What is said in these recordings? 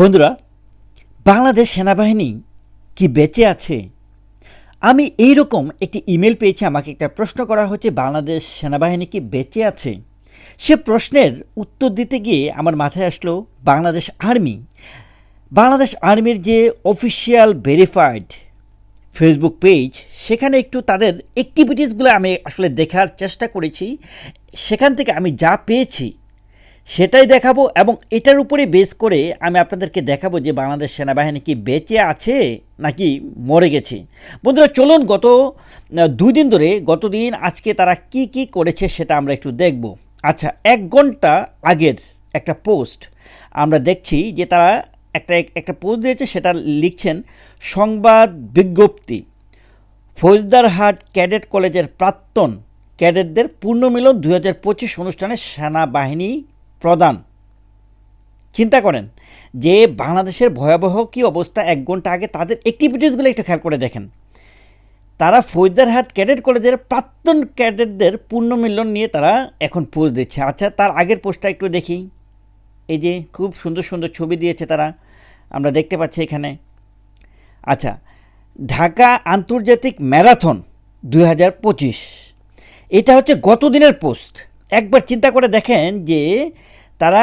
বন্ধুরা, বাংলাদেশ সেনাবাহিনী কি বেঁচে আছে? আমি এই রকম একটি ইমেল পেয়েছি, আমাকে একটা প্রশ্ন করা হচ্ছে বাংলাদেশ সেনাবাহিনী কি বেঁচে আছে? সে প্রশ্নের উত্তর দিতে গিয়ে আমার মাথায় আসলো, বাংলাদেশ আর্মি। বাংলাদেশ আর্মির যে অফিসিয়াল ভেরিফাইড ফেসবুক পেজ, সেখানে একটু তাদের অ্যাক্টিভিটিসগুলো আমি আসলে দেখার চেষ্টা করেছি। সেখান থেকে আমি যা পেয়েছি সেটাই দেখাবো এবং এটার উপরে বেস করে আমি আপনাদেরকে দেখাবো যে বাংলাদেশ সেনাবাহিনী কি বেঁচে আছে নাকি মরে গেছে। বন্ধুরা, চলুন গত দুই দিন ধরে গত দিন আজকে তারা কি কি করেছে সেটা আমরা একটু দেখব। আচ্ছা এক ঘণ্টা আগের একটা পোস্ট আমরা দেখছি যে তারা একটা একটা পোস্ট দিয়েছে, সেটা লিখছেন, সংবাদ বিজ্ঞপ্তি, ফৌজদারহাট ক্যাডেট কলেজের প্রাক্তন ক্যাডেটদের পূর্ণমিলন দু হাজার পঁচিশ অনুষ্ঠানে সেনাবাহিনী প্রদান চিন্তা করেন যে বাংলাদেশের ভয়াবহ কী অবস্থা এক ঘণ্টা আগে তাদের অ্যাক্টিভিটিসগুলো একটু খেয়াল করে দেখেন। তারা ফৌজদারহাট ক্যাডেট কলেজের প্রাক্তন ক্যাডেটদের পূর্ণমিলন নিয়ে তারা এখন পোস্ট দিচ্ছে। আচ্ছা তার আগের পোস্টটা একটু দেখি। এই যে খুব সুন্দর সুন্দর ছবি দিয়েছে তারা, আমরা দেখতে পাচ্ছি এখানে। আচ্ছা ঢাকা আন্তর্জাতিক ম্যারাথন দুই হাজার পঁচিশ। এটা হচ্ছে গত দিনের পোস্ট একবার চিন্তা করে দেখেন যে তারা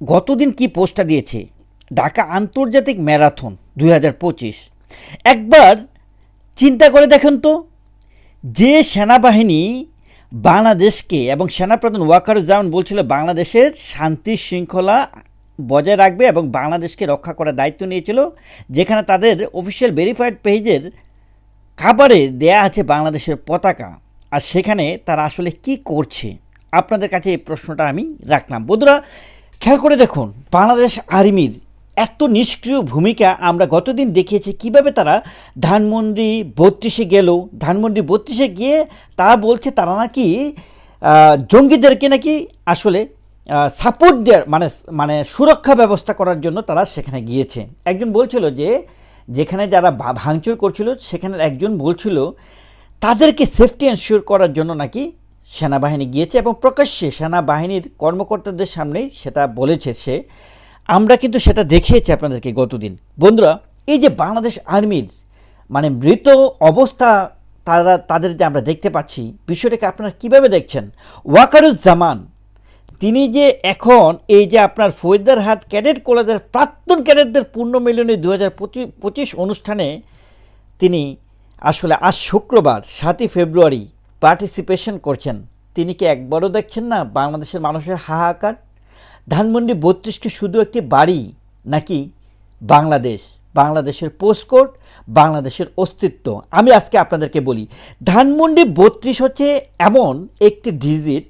গতদিন কি পোস্টটা দিয়েছে? ঢাকা আন্তর্জাতিক ম্যারাথন দুই হাজার পঁচিশ। একবার চিন্তা করে দেখেন তো, যে সেনাবাহিনী বাংলাদেশকে এবং সেনাপ্রধান ওয়াকারুজ্জামান বলছিল, বাংলাদেশের শান্তি শৃঙ্খলা বজায় রাখবে এবং বাংলাদেশকে রক্ষা করার দায়িত্ব নিয়েছিল, যেখানে তাদের অফিসিয়াল ভেরিফাইড পেজের খাবারে দেয়া আছে বাংলাদেশের পতাকা। আর সেখানে তারা আসলে কি করছে? আপনাদের কাছে এই প্রশ্নটা আমি রাখলাম। বন্ধুরা, খেয়াল করে দেখুন, বাংলাদেশ আর্মির এত নিষ্ক্রিয় ভূমিকা আমরা গতদিন দেখিয়েছি। কীভাবে তারা ধানমন্ডি বত্রিশে গেল? ধানমন্ডি বত্রিশে গিয়ে তারা বলছে তারা নাকি জঙ্গিদেরকে নাকি আসলে সাপোর্ট দেওয়ার মানে মানে সুরক্ষা ব্যবস্থা করার জন্য তারা সেখানে গিয়েছে। একজন বলছিল যে, যেখানে যারা ভাঙচুর করছিল, সেখানে একজন বলছিল তাদেরকে সেফটি এনশিওর করার জন্য নাকি সেনাবাহিনী গিয়েছে এবং প্রকাশ্যে সেনাবাহিনীর কর্মকর্তাদের সামনেই সেটা বলেছে সে। আমরা কিন্তু সেটা দেখিয়েছি আপনাদেরকে গতদিন। বন্ধুরা, এই যে বাংলাদেশ আর্মির মানে মৃত অবস্থা তারা, তাদের যে আমরা দেখতে পাচ্ছি, বিষয়টাকে আপনারা কীভাবে দেখছেন? ওয়াকারুজ্জামান, তিনি যে এখন এই যে আপনার ফৌজদারহাট ক্যাডেট কলেজের প্রাক্তন ক্যাডেটদের পূর্ণ মিলনী দু অনুষ্ঠানে তিনি আসলে আজ শুক্রবার, সাতই ফেব্রুয়ারি পার্টিসিপেশন করছেন। তিনি কি একবারও দেখছেন না বাংলাদেশের মানুষের হাহাকার? ধানমন্ডি বত্রিশকে শুধু একটি বাড়ি নাকি বাংলাদেশ? বাংলাদেশের পোস্টকোড বাংলাদেশের অস্তিত্ব। আমি আজকে আপনাদেরকে বলি, ধানমন্ডি বত্রিশ হচ্ছে এমন একটি ডিজিট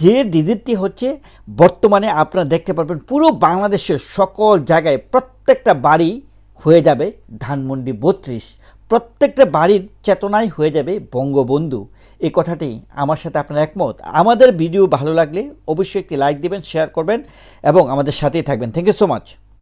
যে ডিজিটটি হচ্ছে বর্তমানে আপনারা দেখতে পারবেন পুরো বাংলাদেশের সকল জায়গায় প্রত্যেকটা বাড়ি হয়ে যাবে ধানমন্ডি বত্রিশ। প্রত্যেকটা বাড়ির চেতনায় হয়ে যাবে বঙ্গবন্ধু। এই কথাটি আমার সাথে আপনার একমত। আমাদের ভিডিও ভালো লাগলে অবশ্যই একটি লাইক দিবেন, শেয়ার করবেন এবং আমাদের সাথেই থাকবেন। Thank you so much